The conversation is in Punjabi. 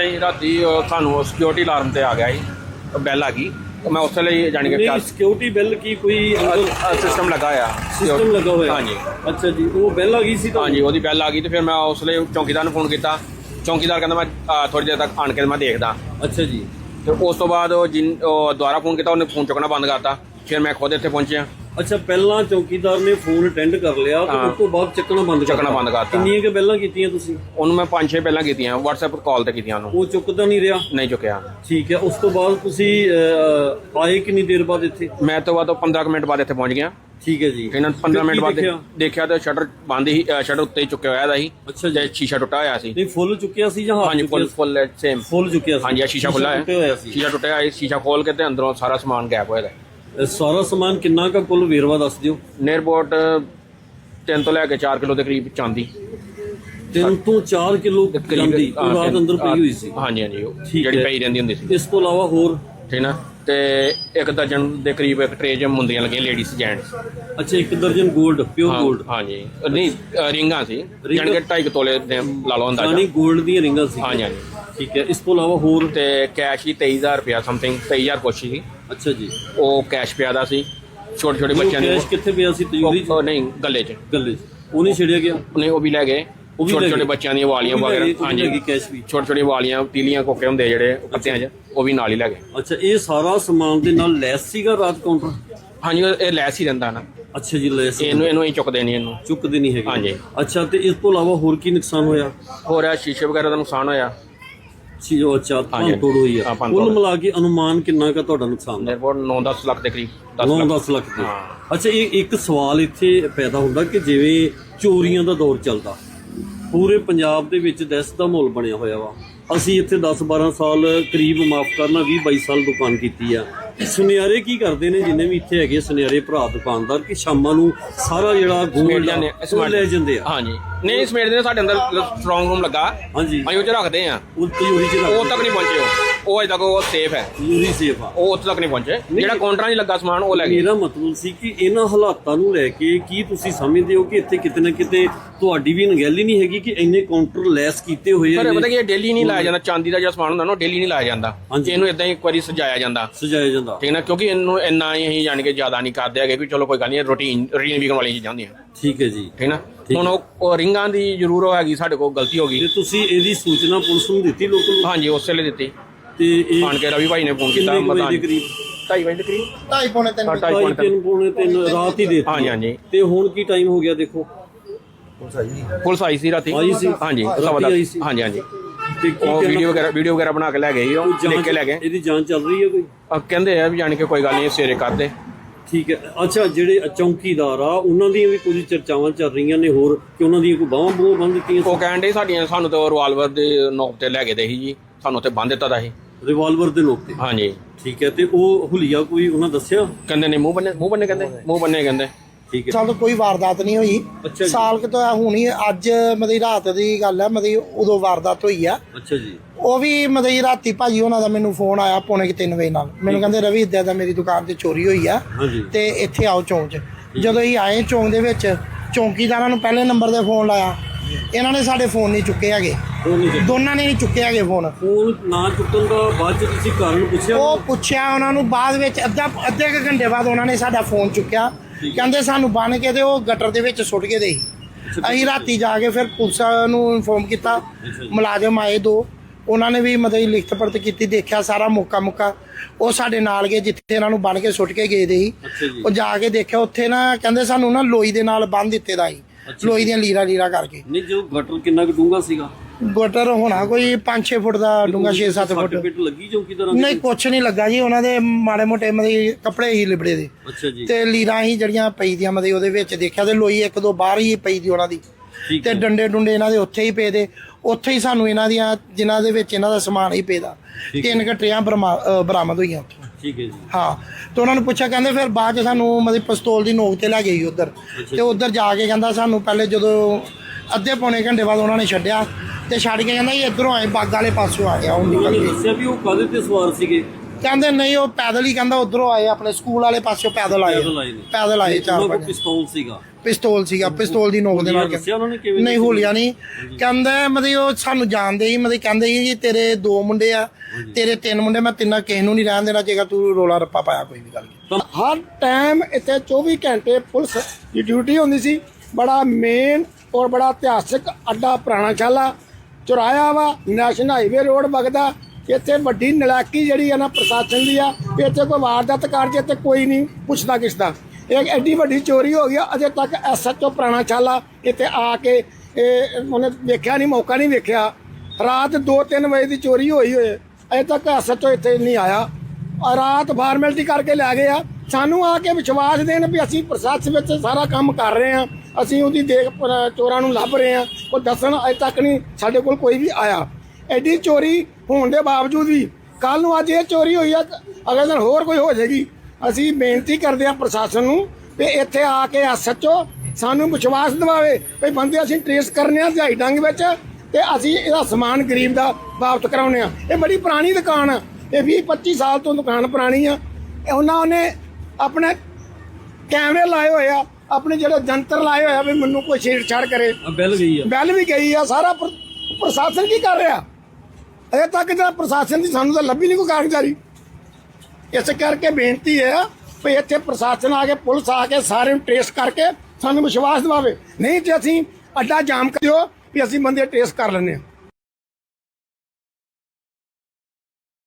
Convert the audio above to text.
ਘੰਟੇ ਹੀ ਰਾਤੀ ਸਾਨੂੰ ਸਿਕਿਉਰਿਟੀ ਅਲਾਰਮ ਤੇ ਆ ਗਿਆ ਸੀ ਬੈਲ ਆ ਗਈ। ਤੇ ਮੈਂ ਉਸੇ ਲਈ ਜਾਣੀ ਕਿ ਨਹੀਂ ਸਿਕਿਉਰਿਟੀ ਬਿੱਲ ਕੀ ਕੋਈ ਸਿਸਟਮ ਲੱਗਾ ਆ ਸਿਸਟਮ ਲੱਗਾ ਹੋਇਆ। ਹਾਂਜੀ। ਅੱਛਾ ਜੀ ਉਹ ਬਿੱਲ ਆ ਗਈ ਸੀ ਤਾਂ? ਹਾਂਜੀ ਉਹਦੀ ਬੈਲ ਆ ਗਈ ਤੇ ਫਿਰ ਮੈਂ ਉਸ ਲਈ ਚੌਕੀਦਾਰ ਨੂੰ ਫੋਨ ਕੀਤਾ। ਚੌਕੀਦਾਰ ਕਹਿੰਦਾ ਮੈਂ ਥੋੜੀ ਦੇਰ ਤੱਕ ਆਣ ਕੇ ਮੈਂ ਦੇਖਦਾ। ਅੱਛਾ ਜੀ। ਤੇ ਉਸ ਤੋਂ ਬਾਅਦ ਉਹ ਜਿਨ ਉਹ ਦੁਬਾਰਾ ਫੋਨ ਕੀਤਾ ਉਹਨੇ ਫੋਨ ਚੁੱਕਣਾ ਬੰਦ ਕਰਤਾ। ਫਿਰ ਮੈਂ ਖੁਦ ਇੱਥੇ ਪਹੁੰਚਿਆ। ਅੱਛਾ ਪਹਿਲਾਂ ਚੌਕੀਦਾਰ ਨੇ ਫੋਨ ਅਟੈਂਡ ਕਰ ਲਿਆ ਤੇ ਹਾਂ। ਉਸ ਤੋਂ ਬਾਅਦ ਚੱਕਣਾ ਬੰਦ ਚੱਕਣਾ ਬੰਦ ਕਰਤਾ। ਕਿੰਨੀਆਂ ਕਿ ਬੈਲਾਂ ਕੀਤੀਆਂ ਤੁਸੀਂ? ਉਹਨੂੰ ਮੈਂ ਪੰਜ ਛੇ ਪਹਿਲਾਂ ਕੀਤੀਆਂ WhatsApp ਕਾਲ ਤੇ ਕੀਤੀਆਂ ਉਹਨੂੰ। ਉਹ ਚੁੱਕਦਾ ਨਹੀਂ ਰਿਹਾ? ਨਹੀਂ ਚੁੱਕਿਆ। ਠੀਕ ਹੈ ਉਸ ਤੋਂ ਬਾਅਦ ਤੁਸੀਂ ਅਹ, ਆਏ ਕਿੰਨੀ ਦੇਰ ਬਾਅਦ ਇੱਥੇ? ਮੈਂ ਤੋਂ ਬਾਅਦ ਉਹ 15 ਕੁ ਮਿੰਟ ਬਾਅਦ ਇੱਥੇ ਪਹੁੰਚ ਗਿਆ। ਠੀਕ ਹੈ ਜੀ। ਇਹਨਾਂ 15 ਫਿਰ ਮਿੰਟ ਬਾਅਦ ਦੇਖਿਆ? ਦੇਖਿਆ ਤੇ ਸ਼ਟਰ ਬੰਦ ਹੀ ਸ਼ਟਰ ਉੱਤੇ ਹੀ ਚੁੱਕਿਆ ਹੋਇਆ ਦਾ ਸੀ ਅੱਛਾ ਜੀ। ਤੇ ਸ਼ੀਸ਼ਾ ਟੁੱਟਾ ਹੋਇਆ ਸੀ। ਨਹੀਂ ਫੁੱਲ ਚੁੱਕਿਆ ਸੀ ਜਾਂ ਹਾਫ ਹਾਂਜੀ ਫੁੱਲ ਫੁੱਲ ਸੇਮ ਫੁੱਲ ਚੁੱਕਿਆ ਸੀ। ਹਾਂਜੀ ਆਹ ਸ਼ੀਸ਼ਾ ਖੁੱਲਾ ਟੁੱਟਿਆ ਹੋਇਆ ਹੈ ਸੀ। ਸ਼ੀਸ਼ਾ ਟੁੱਟਿਆ ਹੋਇਆ ਸੀ, ਸ਼ੀਸ਼ਾ ਖੋਲ ਕੇ ਤੇ ਅੰਦਰੋਂ ਸਾਰਾ ਸਮਾਨ ਗਾਇਬ ਹੋਇਆ ਦਾ ਸਾਰਾ ਸਮਾਨ ਕਿੰਨਾ ਕੁ ਕੁੱਲ ਵੇਰਵਾ ਦੱਸ ਦਿਓ? ਨੀਅਰ 3 ਤੋਂ ਲੈ ਕੇ 4 ਕਿਲੋ ਦੇ ਕਰੀਬ ਚਾਂਦੀ। ਤਿੰਨ ਤੋਂ 4 ਕਿਲੋ ਦੇ ਕਰੀਬ- ਅੰਦਰ ਪਈ ਹੋਈ ਸੀ। ਹਾਂਜੀ ਹਾਂਜੀ ਉਹ ਠੀਕ ਜਿਹੜੀ ਪਈ ਰਹਿੰਦੀ ਹੁੰਦੀ ਸੀ। ਇਸ ਤੋਂ ਇਲਾਵਾ ਹੋਰ? ਠੀਕ ਨਾ? ਤੇ ਇੱਕ ਦਰਜਨ ਦੇ ਕਰੀਬ ਇੱਕ ਟ੍ਰੇ 'ਚ ਮੁੰਦੀਆਂ ਲੱਗੀਆਂ ਲੇਡੀਜ਼ ਜੈਂਟਸ ਅੱਛਾ ਇੱਕ ਦਰਜਨ 골ਡ ਪਿਓਰ 골ਡ ਹਾਂਜੀ। ਨਹੀਂ ਅ, ਸੀ। ਰੀਂਗਾਂ? ਜਾਣੀ ਕਿ ਤੋਲੇ ਦੇ ਲਾ ਲਓ ਅੰਦਾਜ਼ਾ। ਯਾਨੀ 골ਡ ਦੀਆਂ ਰਿੰਗਾਂ ਸੀ। ਹਾਂਜੀ ਠੀਕ ਹੈ ਇਸ ਤੋਂ ਇਲਾਵਾ ਹੋਰ? ਤੇ ਕੈਸ਼ ਹੀ 23000 ਰੁਪਿਆ ਸਮਥਿੰਗ 23000 ਕੁਛ ਸੀ। ਅੱਛਾ ਜੀ। ਉਹ ਕੈਸ਼ ਪਿਆ ਦਾ ਸੀ ਛੋਟੇ ਛੋਟੇ ਬੱਚਿਆਂ ਦੇ ਕੈਸ਼ ਕਿੱਥੇ ਪਿਆ ਸੀ? ਤਜੂਰੀ ਉਹ- ਉਹ ਨਹੀਂ ਗੱਲੇ 'ਚ। ਗੱਲੇ 'ਚ। ਉਹ ਨਹੀਂ ਛੇੜਿਆ ਗਿਆ? ਉਹਨੇ ਉਹ ਵੀ ਲੈ ਗਏ। ਉਹ ਵੀ ਲੈ ਛੋਟੇ ਛੋਟੇ ਗਏ। ਬੱਚਿਆਂ ਦੀਆਂ ਵਾਲੀਆਂ ਵਗੈਰਾ। ਗਏ ਹਾਂਜੀ। ਕੈਸ਼ ਵੀ। ਛੋਟੇ ਛੋਟੇ ਵਾਲੀਆਂ ਤੀਲੀਆਂ ਕੋਕੇ ਹੁੰਦੇ ਜਿਹੜੇ ਪੱਤਿਆਂ 'ਚ ਉਹ ਵੀ ਨਾਲ ਹੀ ਲੈ ਗਏ। ਅੱਛਾ ਇਹ ਸਾਰਾ ਸਮਾਨ ਦੇ ਨਾਲ ਲੈਸ ਸੀਗਾ ਰਾਤ ਕਾਊਂਟਰ? ਹਾਂਜੀ ਉਹ- ਇਹ ਲੈਸ ਹੀ ਰਹਿੰਦਾ ਨਾ। ਅੱਛਾ ਜੀ ਲੈਸ ਇਹਨੂੰ ਇਹਨੂੰ ਹੀ ਚੁੱਕਦੇ ਨਹੀਂ ਇਹਨੂੰ। ਚੁੱਕਦੇ ਨਹੀਂ ਹੈਗੇ। ਹਾਂਜੀ। ਅੱਛਾ ਤੇ ਇਸ ਤੋਂ ਇਲਾਵਾ ਹੋਰ ਕੀ ਨੁਕਸਾਨ ਹੋਇਆ? ਹੋਰ ਆ ਸ਼ੀਸ਼ੇ ਵਗੈਰਾ ਦਾ ਨੁਕਸਾਨ ਹੋਇਆ। ਸੀ ਜੋ ਅੱਛਾ ਹਾਂਜੀ। ਤੋੜ ਹੋਈ ਆ ਹਾਂ, ਕੁੱਲ। ਮਿਲਾ ਕੇ ਅਨੁਮਾਨ ਕਿੰਨਾ ਕਾ ਤੁਹਾਡਾ ਨੁਕਸਾਨ ਦਾ ਨੇਰਬੋਟ 9-10 ਲੱਖ ਦੇ ਕਰੀਬ 10 9 ਲੱਖ 10 ਲੱਖ ਦੇ ਹਾਂ। ਅੱਛਾ ਇਹ ਇੱਕ ਸਵਾਲ ਇੱਥੇ ਪੈਦਾ ਹੁੰਦਾ ਕਿ ਜਿਵੇਂ ਚੋਰੀਆਂ ਦਾ ਦੌਰ ਚੱਲਦਾ ਪੂਰੇ ਪੰਜਾਬ ਦੇ ਵਿੱਚ ਦਹਿਸ਼ਤ ਦਾ ਮਾਹੌਲ ਬਣਿਆ ਹੋਇਆ ਵਾ ਅਸੀਂ ਇੱਥੇ 10 12 ਸਾਲ ਕਰੀਬ ਮਾਫ ਕਰਨਾ 20 22 ਸਾਲ ਦੁਕਾਨ ਕੀਤੀ ਆ ਸੁਨਿਆਰੇ ਕੀ ਕਰਦੇ ਨੇ ਜਿੰਨੇ ਵੀ ਇੱਥੇ ਹੈਗੇ ਸੁਨਿਆਰੇ ਭਰਾ ਦੁਕਾਨਦਾਰ ਕਿ ਸ਼ਾਮਾਂ ਨੂੰ ਸਾਰਾ ਜਿਹੜਾ ਸਮੇਟ ਗੋਲਡ ਜਾਂਦੇ ਆ, ਉਹ ਸਮੇਟ- ਲੈ ਜਾਂਦੇ ਆ। ਹਾਂਜੀ। ਨਹੀਂ ਸਮੇਟ ਦੇ ਸਾਡੇ ਅੰਦਰ ਸਟਰੋਂਗ ਰੂਮ ਲੱਗਾ। ਹਾਂਜੀ। ਅਸੀਂ ਉਹ ਚ ਰੱਖਦੇ ਆ। ਉਹ ਤਿਉਰੀ ਚ ਉਹ ਤੱਕ ਨਹੀਂ ਪਹੁੰਚੇ ਉਹ। ਉਹ ਅਜੇ ਤੱਕ ਉਹ ਸੇਫ ਹੈ। ਤਿਉਰੀ ਸੇਫ ਆ। ਉਹ ਉੱਥੇ ਤੱਕ ਨਹੀਂ ਪਹੁੰਚੇ। ਜਿਹੜਾ ਕਾਊਂਟਰਾਂ 'ਚ ਲੱਗਾ ਸਮਾਨ ਉਹ ਲੈ ਗਏ। ਮੇਰਾ ਮਤਲਬ ਸੀ ਕਿ ਇਹਨਾਂ ਹਾਲਾਤਾਂ ਨੂੰ ਲੈ ਕੇ ਕੀ ਤੁਸੀਂ ਸਮਝਦੇ ਹੋ ਕਿ ਇੱਥੇ ਕਿਤੇ ਨਾ ਕਿਤੇ ਤੁਹਾਡੀ ਵੀ ਅਣਗਹਿਲੀ ਨਹੀਂ ਹੈਗੀ ਕਿ ਇੰਨੇ ਕਾਊਂਟਰ ਲੈਸ ਕੀਤੇ ਹੋਏ ਆ ਪਰ ਪਤਾ ਕੀ ਇਹ ਡੇਲੀ ਨਹੀਂ ਲਾਇਆ ਜਾਂਦਾ। ਚਾਂਦੀ ਦਾ ਜਿਹੜਾ ਸਮਾਨ ਹੁੰਦਾ ਨਾ ਡੇਲੀ ਨਹੀਂ ਲਾਇਆ ਜਾਂਦਾ। ਇਹਨੂੰ ਇਦਾਂ ਹੀ ਇੱਕ ਵਾਰੀ ਸਜਾਇਆ ਜਾਂਦਾ। ਸਜਾਇਆ ਜਾਂਦਾ। ਠੀਕ ਨਾ? ਕਿਉਂਕਿ ਇਹਨੂੰ ਇੰਨਾ ਹੀ ਅਸੀਂ ਜਾਣ ਕੇ ਜ਼ਿਆਦਾ ਨਹੀਂ ਕਰਦੇ ਹੈਗੇ ਕਿ ਚਲੋ ਕੋਈ ਗੱਲ ਨਹੀਂ ਰੂਟੀਨ ਰੂਟੀਨ ਵੀਕਨ ਵਾਲੀਆਂ ਚੀਜ਼ਾਂ ਹੁੰਦੀਆਂ। ਠੀਕ ਹੈ ਜੀ। ਠੀਕ ਨਾ? ਹੁਣ ਉਹ ਉਹ ਰਿੰਗਾਂ ਦੀ ਜ਼ਰੂਰ ਉਹ ਹੈਗੀ ਸਾਡੇ ਕੋਲ ਗਲਤੀ ਹੋ ਗਈ। ਤੇ ਤੁਸੀਂ ਇਹਦੀ ਸੂਚਨਾ ਪੁਲਿਸ ਨੂੰ ਦਿੱਤੀ ਲੋਕਾਂ ਨੂੰ? ਹਾਂਜੀ ਉਸੇ ਲਈ ਦਿੱਤੀ। ਤੇ ਇਹ ਆਣ ਕੇ ਰਵੀ ਭਾਈ ਨੇ ਫੋਨ ਕੀਤਾ ਕਿੰਨੇ ਕੁ ਵਜੇ ਦੇ ਕਰੀਬ? 2:30 ਵਜੇ ਦੇ ਕਰੀਬ। ਢਾਈ ਪੌਣੇ ਤਿੰਨ ਪੌਣੇ ਤਿੰਨ। ਪੌਣੇ ਤਿੰਨ ਰਾਤ ਹੀ ਦੇ ਦਿੱਤੀ। ਹਾਂਜੀ, ਹਾਂਜੀ। ਤੇ ਹੁਣ ਕੀ ਟਾਈਮ ਹੋ ਗਿਆ ਦੇਖੋ? ਪੁਲਿਸ ਆਈ ਸੀ। ਰਾਤੀ। ਆਈ ਸੀ? ਹਾਂਜੀ ਰਾਤੀ ਸਵਾ ਆਈ ਸੀ? ਹਾਂਜੀ ਹਾਂਜੀ। ਤੇ ਕੀ ਉਹ ਕਹਿਣਾ- ਵੀਡੀਓ ਵਗੈਰਾ ਵੀਡੀਓ ਵਗੈਰਾ ਬਣਾ ਕੇ ਲੈ ਗਏ ਸੀ ਉਹ ਲਿਖ ਕੇ ਲੈ ਗਏ। ਇਹਦੀ ਜਾਂਚ ਚੱਲ ਰਹੀ ਹੈ ਕੋਈ? ਅਹ ਕਹਿੰਦੇ ਆ ਵੀ ਜਾਣ ਕੇ ਕੋਈ ਗੱਲ ਨਹੀਂ ਸਵੇਰੇ ਕਰਦੇ। ਠੀਕ ਹੈ। ਅੱਛਾ ਜਿਹੜੇ ਚੌਂਕੀਦਾਰ ਆ ਉਹਨਾਂ ਦੀਆਂ ਵੀ ਕੁਝ ਚਰਚਾਵਾਂ ਚੱਲ ਰਹੀਆਂ ਨੇ ਹੋਰ ਕਿ ਉਹਨਾਂ ਦੀਆਂ ਕੋਈ ਬਾਹਾਂ ਬੂਹਾਂ ਬੰਨ ਦਿੱਤੀਆਂ ਉਹ ਕਹਿਣ ਦੇ ਸਾਡੀਆਂ ਸਾਨੂੰ ਤਾਂ ਰਿਵਾਲਵਰ ਦੇ ਨੋਕ ਤੇ ਲੈ ਕੇ ਦੇ ਸੀ ਜੀ। ਸਾਨੂੰ ਉੱਥੇ ਬੰਨ ਦਿੱਤਾ ਦਾ ਸੀ। ਰਿਵਾਲਵਰ ਦੇ ਨੋਕ ਤੇ। ਹਾਂਜੀ। ਠੀਕ ਹੈ ਤੇ ਉਹ ਹੁਲੀਆ ਕੋਈ ਉਹਨਾਂ ਦੱਸਿਆ? ਕਹਿੰਦੇ ਨੇ ਮੂੰਹ ਬੰਨੇ ਮੂੰਹ ਬੰਨੇ ਕਹਿੰਦੇ ਮੂੰਹ ਬੰਨੇ। ਕਹਿੰਦੇ। ਠੀਕ ਹੈ। ਸਾਨੂੰ ਕੋਈ ਵਾਰਦਾਤ ਨਹੀਂ ਹੋਈ। ਜੀ। ਸਾਲ ਕਿ ਤੋਂ ਹੁਣੀ ਅੱਜ ਮਤਲਬ ਰਾਤ ਦੀ ਗੱਲ ਹੈ ਮਤਲਬ ਉਦੋਂ ਵਾਰਦਾਤ ਹੋਈ ਆ। ਅੱਛਾ ਜੀ। ਉਹ ਵੀ ਮਤਲਬ ਰਾਤੀ ਭਾਜੀ ਉਹਨਾਂ ਦਾ ਮੈਨੂੰ ਫੋਨ ਆਇਆ ਪੌਣੇ ਕਿ 3 ਵਜੇ ਨਾਲ। ਮੈਨੂੰ ਕਹਿੰਦੇ ਰਵੀ ਇੱਦਾਂ ਦਾ ਮੇਰੀ ਦੁਕਾਨ ਤੇ ਚੋਰੀ ਹੋਈ ਆ ਹਾਂਜੀ। ਤੇ ਇੱਥੇ ਆਓ ਚੌਂਕ 'ਚ। ਜਦੋਂ ਅਸੀਂ ਆਏ ਚੌਂਕ ਦੇ ਵਿੱਚ ਚੌਂਕੀਦਾਰਾਂ ਨੂੰ ਪਹਿਲੇ ਨੰਬਰ ਤੇ ਫੋਨ ਲਾਇਆ। ਇਹਨਾਂ ਨੇ ਸਾਡੇ ਫੋਨ ਨਹੀਂ ਚੁੱਕੇ ਹੈਗੇ। ਉਹ ਨਹੀਂ ਚੱਲਿਆ। ਦੋਨਾਂ ਨੇ ਨਹੀਂ ਚੁੱਕੇ ਹੈਗੇ ਫੋਨ। ਫੋਨ ਨਾ ਚੁੱਕਣ ਦਾ ਬਾਅਦ ਚ ਤੁਸੀਂ ਕਾਰਨ ਪੁੱਛਿਆ ਉਹ ਪੁੱਛਿਆ ਉਹਨਾਂ ਨੂੰ ਬਾਅਦ ਵਿੱਚ ਅੱਧਾ ਅੱਧੇ ਕੁ ਘੰਟੇ ਬਾਅਦ ਉਹਨਾਂ ਨੇ ਸਾਡਾ ਫੋਨ ਚੁੱਕਿਆ। ਕਹਿੰਦੇ ਸਾਨੂੰ ਬੰਨ ਕੇ ਤੇ ਉਹ ਗਟਰ ਦੇ ਵਿੱਚ ਸੁੱਟ ਕੇ ਦੇ ਅਸੀਂ ਰਾਤੀ ਜਾ ਕੇ ਫਿਰ ਪੁਲਿਸ ਨੂੰ ਇਨਫੋਰਮ ਕੀਤਾ। ਮੁਲਾਜ਼ਮ ਆਏ ਦੋ। ਉਹਨਾਂ ਨੇ ਵੀ ਮਤਲਬ ਲਿਖਤ ਪੜਤ ਕੀਤੀ ਦੇਖਿਆ ਸਾਰਾ ਮੌਕਾ ਮੁੱਕਾ। ਉਹ ਸਾਡੇ ਨਾਲ ਗਏ ਜਿੱਥੇ ਇਹਨਾਂ ਨੂੰ ਬੰਨ ਕੇ ਸੁੱਟ ਕੇ ਗਏ ਦੇ ਸੀ ਅੱਛਾ ਜੀ। ਉਹ ਜਾ ਕੇ ਦੇਖਿਆ ਉੱਥੇ ਨਾ ਕਹਿੰਦੇ ਸਾਨੂੰ ਨਾ ਲੋਈ ਦੇ ਨਾਲ ਬੰਨ ਦਿੱਤੇ ਦਾ ਸੀ। ਲੋਈ ਦੀਆਂ ਲੀਰਾ ਲੀਰਾ ਕਰਕੇ। ਨਹੀਂ ਜੋ ਗਟਰ ਕਿੰਨਾ ਕੁ ਡੂੰਘਾ ਸੀਗਾ? ਗਟਰ ਹੋਣਾ ਕੋਈ 5-6 ਫੁੱਟ ਦਾ ਡੂੰਘਾ 6-7 ਫੁੱਟ। ਪਿੱਟ ਲੱਗੀ ਚੌਂਕੀਦਾਰਾਂ ਦੀ ਨਹੀਂ ਕੁਛ ਨਹੀਂ ਲੱਗਾ ਜੀ ਉਹਨਾਂ ਦੇ ਮਾੜੇ ਮੋਟੇ ਮਤਲਬ ਕੱਪੜੇ ਹੀ ਲਿਬੜੇ ਦੇ। ਅੱਛਾ ਜੀ। ਤੇ ਲੀਰਾਂ ਹੀ ਜਿਹੜੀਆਂ ਪਈ ਦੀਆਂ ਮਤਲਬ ਉਹਦੇ ਵਿੱਚ ਦੇਖਿਆ ਤੇ ਲੋਈ ਇੱਕ ਦੋ ਬਾਹਰ ਹੀ ਪਈ ਦੀ ਉਹਨਾਂ ਦੀ। ਠੀਕ ਤੇ ਡੰਡੇ ਡੁੰਡੇ ਇਹਨਾਂ ਦੇ ਉੱਥੇ ਹੀ ਪਏ ਦੇ। ਉੱਥੇ ਹੀ ਸਾਨੂੰ ਇਹਨਾਂ ਦੀਆਂ ਜਿਨ੍ਹਾਂ ਦੇ ਵਿੱਚ ਇਹਨਾਂ ਦਾ ਸਮਾਨ ਹੀ ਠੀਕ ਤਿੰਨ ਘਟਰੀਆਂ ਬਰਾਮਦ ਹੋਈਆਂ ਉੱਥੋਂ। ਠੀਕ ਹੈ ਜੀ। ਹਾਂ ਤੇ ਉਹਨਾਂ ਨੂੰ ਪੁੱਛਿਆ ਕਹਿੰਦੇ ਫਿਰ ਬਾਅਦ ਚ ਸਾਨੂੰ ਮਤਲਬ ਪਿਸਤੌਲ ਦੀ ਨੋਕ ਤੇ ਲੈ ਗਈ ਉਧਰ। ਤੇ ਉਧਰ ਜਾ ਕੇ ਕਹਿੰਦਾ ਸਾਨੂੰ ਪਹਿਲੇ ਜਦੋਂ ਅੱਧੇ ਪੌਣੇ ਘੰਟੇ ਬਾਅਦ ਉਹਨਾਂ ਨੇ ਛੱਡਿਆ ਤੇ ਛੱਡ ਕੇ ਕਹਿੰਦਾ ਇਹ ਇਧਰੋਂ ਆਏ ਬਾਗ ਵਾਲੇ ਪਾਸੋਂ ਆ ਗਿਆ ਉਹ ਨਿਕਲ ਕੇ ਦੱਸਿਆ ਵੀ ਉਹ ਕਾਹਦੇ ਤੇ ਸਵਾਰ ਸੀਗੇ? ਕਹਿੰਦੇ ਨਹੀਂ ਉਹ ਪੈਦਲ ਹੀ ਕਹਿੰਦਾ ਉਧਰੋਂ ਆਏ ਆਪਣੇ ਸਕੂਲ ਵਾਲੇ ਪਾਸਿਓਂ ਪੈਦਲ ਆਏ। ਪੈਦਲ ਆਏ ਨੇ। ਪੈਦਲ ਆਏ ਚਾਰ ਉਹਨਾਂ ਕੋਲ ਪੰਜ ਪਿਸਤੌਲ ਸੀਗਾ। ਪਿਸਤੌਲ ਸੀਗਾ ਪਿਸਤੌਲ ਦੀ ਨੋਕ ਦੇ ਨਾਲ ਦੱਸਿਆ ਉਹਨਾਂ ਨੇ ਕਿਵੇਂ ਨਹੀਂ ਹੁਲੀਆ ਨਹੀਂ। ਕਹਿੰਦਾ ਮਤਲਬ ਉਹ ਸਾਨੂੰ ਜਾਣਦੇ ਸੀ ਮਤਲਬ ਕਹਿੰਦੇ ਸੀ ਕਿ ਤੇਰੇ ਦੋ ਮੁੰਡੇ ਆ ਤੇਰੇ ਤਿੰਨ ਮੁੰਡੇ ਮੈਂ ਤਿੰਨਾਂ ਕਿਸੇ ਨੂੰ ਨਹੀਂ ਰਹਿਣ ਦੇਣਾ ਜੇਗਾ ਤੂੰ ਰੋਲਾ ਰੱਪਾ ਪਾਇਆ ਕੋਈ ਵੀ ਗੱਲ ਨਹੀਂ। ਹਰ ਟਾਈਮ ਇੱਥੇ 24 ਘੰਟੇ ਪੁਲਿਸ ਦੀ ਡਿਊਟੀ ਹੁੰਦੀ ਸੀ ਬੜਾ ਮੇਨ ਔਰ ਬੜਾ ਇਤਿਹਾਸਿਕ ਅੱਡਾ ਪੁਰਾਣਾ ਸ਼ਾਲਾ। ਚੁਰਾਇਆ ਵਾ ਨੈਸ਼ਨਲ ਹਾਈਵੇ ਰੋਡ ਵਗਦਾ। ਇੱਥੇ ਵੱਡੀ ਨਲਾਕੀ ਜਿਹੜੀ ਆ ਨਾ ਪ੍ਰਸ਼ਾਸਨ ਦੀ ਆ ਵੀ ਇੱਥੇ ਕੋਈ ਵਾਰਦਾਤ ਕਾਰਜ ਇੱਥੇ ਕੋਈ ਨਹੀਂ ਪੁੱਛਦਾ ਕਿਸਦਾ। ਇਹ ਐਡੀ ਵੱਡੀ ਚੋਰੀ ਹੋ ਗਈ ਆ, ਅਜੇ ਤੱਕ ਐਸਐਚਓ ਪੁਰਾਣਾ ਸ਼ਾਲਾ ਇੱਥੇ ਆ ਕੇ ਇਹ ਉਹਨੇ ਵੇਖਿਆ ਨਹੀਂ ਮੌਕਾ ਨਹੀਂ ਵੇਖਿਆ। ਰਾਤ 2-3 ਵਜੇ ਦੀ ਚੋਰੀ ਹੋਈ ਹੋਏ ਅਜੇ ਤੱਕ ਐਸਐਚਓ ਇੱਥੇ ਨਹੀਂ ਆਇਆ। ਰਾਤ ਫਾਰਮੈਲਿਟੀ ਕਰਕੇ ਲੈ ਗਏ ਆ। ਸਾਨੂੰ ਆ ਕੇ ਵਿਸ਼ਵਾਸ ਦੇਣ ਵੀ ਅਸੀਂ ਪ੍ਰਸ਼ਾਸਨ ਵਿੱਚ ਸਾਰਾ ਕੰਮ ਕਰ ਰਹੇ ਆ। ਅਸੀਂ ਉਹਦੀ ਦੇਖ ਚੋਰਾਂ ਨੂੰ ਲੱਭ ਰਹੇ ਆ ਉਹ ਦੱਸਣ ਅਜੇ ਤੱਕ ਨਹੀਂ, ਸਾਡੇ ਕੋਲ ਕੋਈ ਵੀ ਆਇਆ। ਐਡੀ ਚੋਰੀ ਹੋਣ ਦੇ ਬਾਵਜੂਦ ਵੀ ਕੱਲ ਨੂੰ ਅੱਜ ਇਹ ਚੋਰੀ ਹੋਈ ਆ, ਅਗਲੇ ਦਿਨ ਹੋਰ ਕੋਈ ਹੋ ਜਾਏਗੀ। ਅਸੀਂ ਬੇਨਤੀ ਕਰਦੇ ਆ ਪ੍ਰਸ਼ਾਸਨ ਨੂੰ ਵੀ ਇੱਥੇ ਆ ਕੇ ਐਸਐਚਓ ਸਾਨੂੰ ਵਿਸ਼ਵਾਸ ਦਿਵਾਵੇ ਵੀ ਬੰਦੇ ਅਸੀਂ ਟ੍ਰੇਸ ਕਰਨੇ ਆ ਦਿਹਾੜੀ ਡੰਗ ਵਿੱਚ ਤੇ ਅਸੀਂ ਇਹਦਾ ਸਮਾਨ ਗਰੀਬ ਦਾ ਵਾਪਸ ਕਰਾਉਨੇ ਆ। ਇਹ ਬੜੀ ਪੁਰਾਣੀ ਦੁਕਾਨ ਆ। ਇਹ 20 25 ਸਾਲ ਤੋਂ ਦੁਕਾਨ ਪੁਰਾਣੀ ਆ। ਉਹਨਾਂ ਉਹਨੇ ਆਪਣੇ ਕੈਮਰੇ ਲਾਏ ਹੋਏ ਆ। ਆਪਣੇ ਜਿਹੜੇ ਜੰਤਰ ਲਾਏ ਹੋਏ ਆ ਵੀ ਮੈਨੂੰ ਕੋਈ ਛੇੜਛਾੜ ਕਰੇ। ਬੈਲ ਗਈ ਆ। ਬੈਲ ਵੀ ਗਈ ਆ ਸਾਰਾ ਪ੍ਰ- ਪ੍ਰਸ਼ਾਸਨ ਕੀ ਕਰ ਰਿਹਾ? ਅਜੇ ਤੱਕ ਜਿਹੜਾ ਪ੍ਰਸ਼ਾਸਨ ਦੀ ਸਾਨੂੰ ਤਾਂ ਲੱਭੀ ਨਹੀਂ ਕੋਈ ਕਾਰਗੁਜ਼ਾਰੀ। ਇਸ ਕਰਕੇ ਬੇਨਤੀ ਹੈ ਵੀ ਇੱਥੇ ਪ੍ਰਸ਼ਾਸਨ ਆ ਕੇ ਪੁਲਿਸ ਆ ਕੇ ਸਾਰੇ ਨੂੰ ਟ੍ਰੇਸ ਕਰਕੇ ਸਾਨੂੰ ਵਿਸ਼ਵਾਸ ਦਿਵਾਵੇ। ਨਹੀਂ ਤੇ ਅਸੀਂ ਅੱਡਾ ਜਾਮ ਕਰ ਦਿਓ ਵੀ ਅਸੀਂ ਬੰਦੇ ਟ੍ਰੇਸ ਕਰ ਲੈਂਦੇ ਹਾਂ।